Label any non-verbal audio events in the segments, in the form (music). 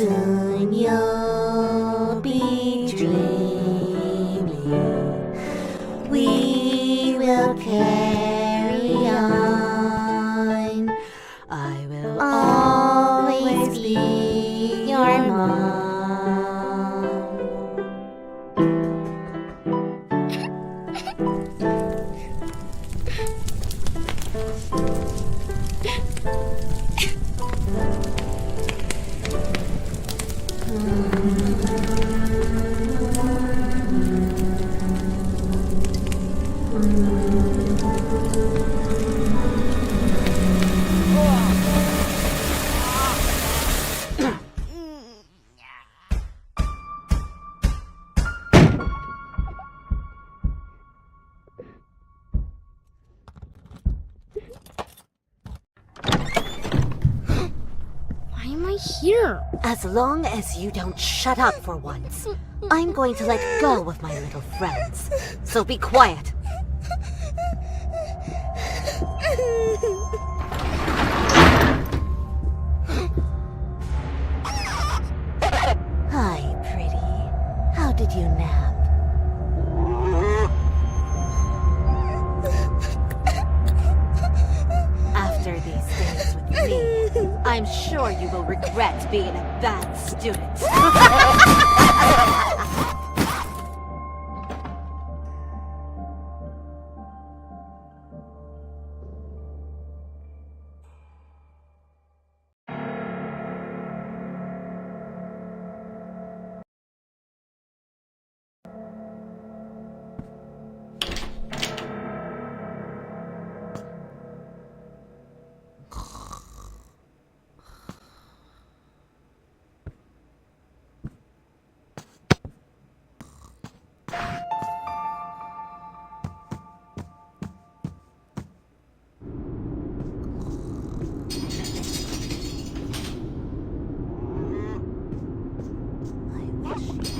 Soon here? As long as you don't shut up for once, I'm going to let go of my little friends. So be quiet. Hi, pretty. How did you nap? After these days with me, I'm sure you will regret being a bad student. (laughs) Oh,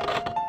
you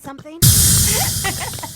something? (laughs)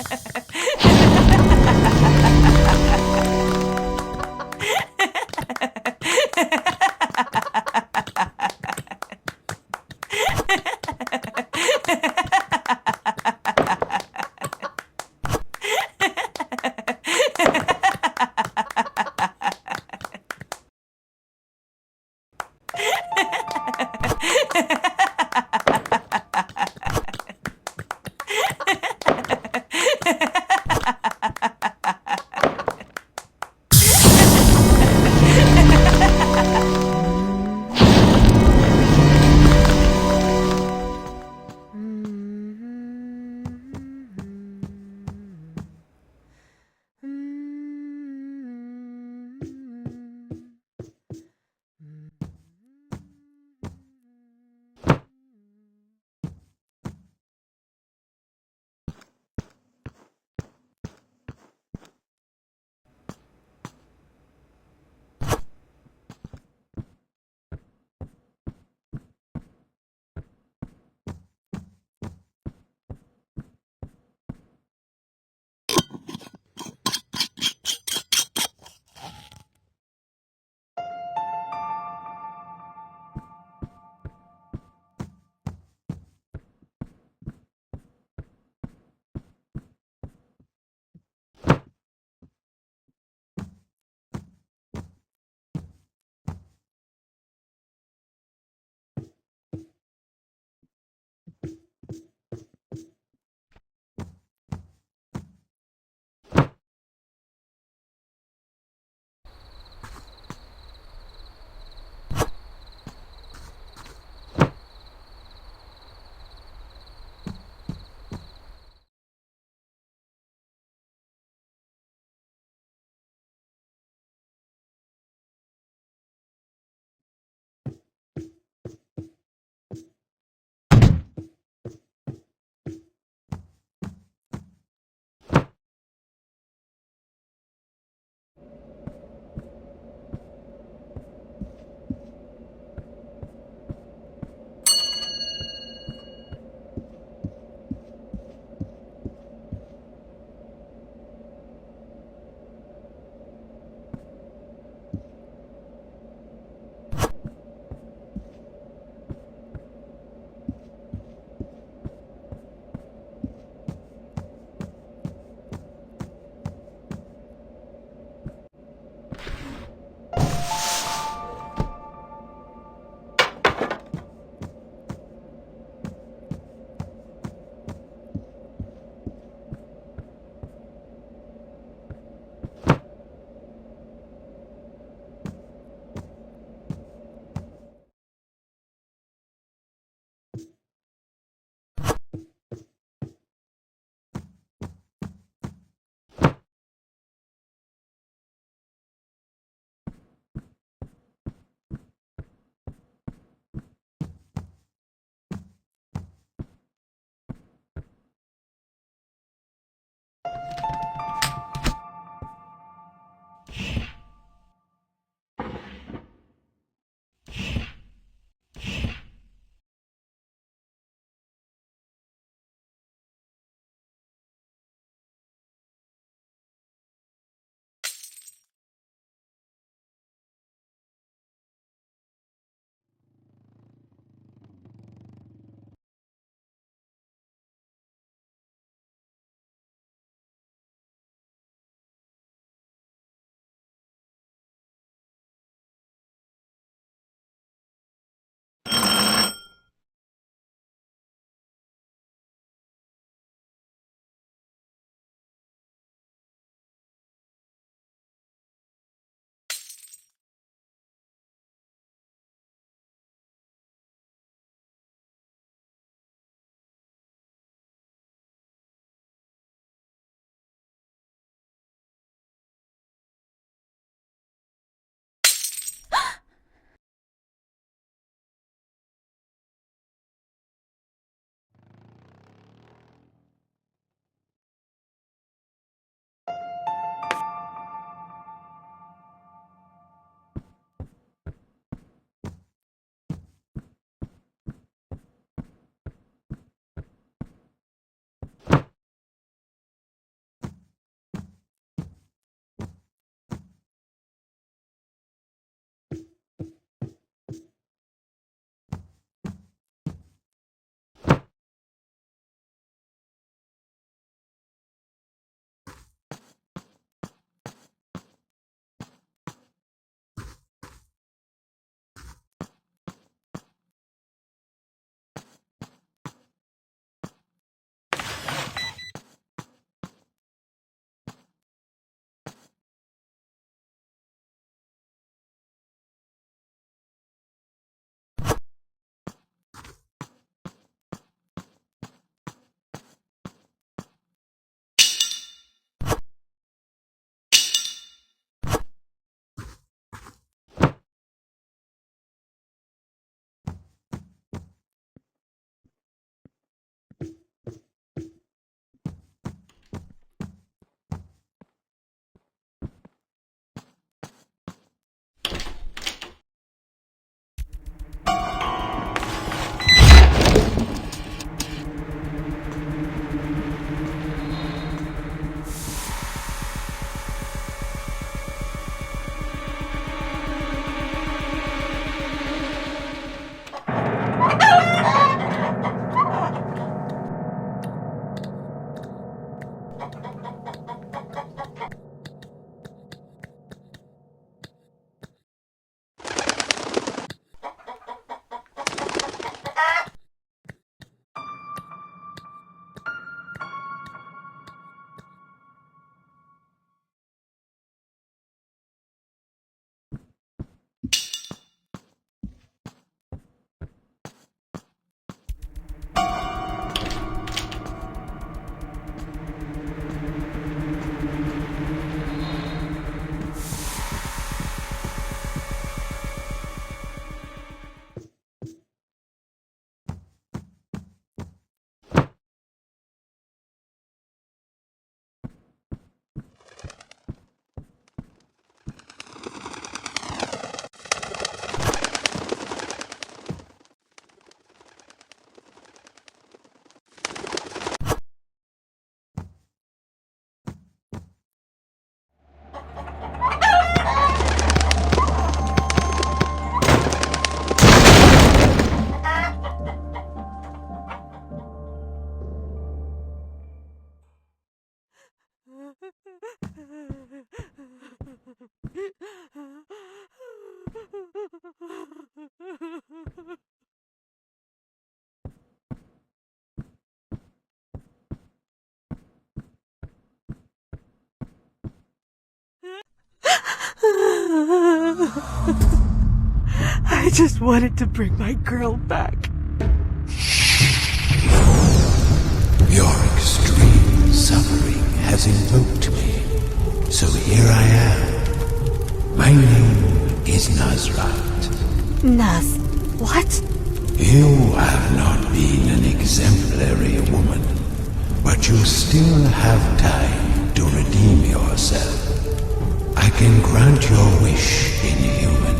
(laughs) I just wanted to bring my girl back. Your extreme suffering has invoked me. So here I am. My name is Nazrat. Naz, what? You have not been an exemplary woman, but you still have time to redeem yourself. I can grant your wish in human,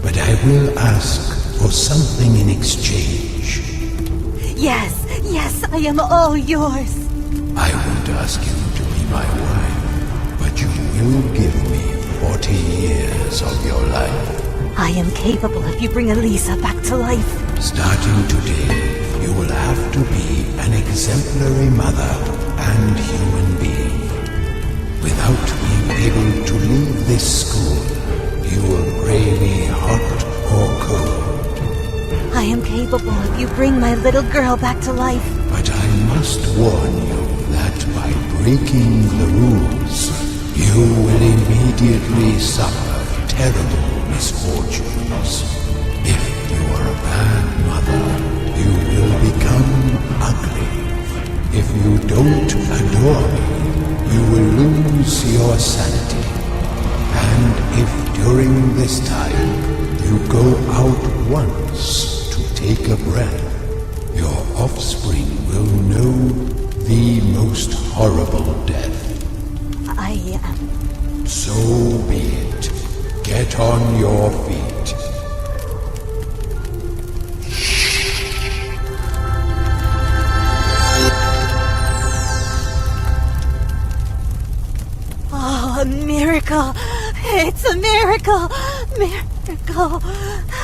but I will ask for something in exchange. Yes, yes, I am all yours. I won't ask you to be my wife, but you will give me 40 years of your life. I am capable if you bring Elisa back to life. Starting today, you will have to be an exemplary mother and human being. Without being able to leave this school, you will brave me hot or cold. I am capable if you bring my little girl back to life. But I must warn you that by breaking the rules, you will immediately suffer terrible misfortunes. If you are a bad mother, you will become ugly. If you don't adore me, you will lose your sanity. And if during this time you go out once to take a breath, your offspring will know the most horrible death. I am. So be it. Get on your feet. Miracle! Miracle!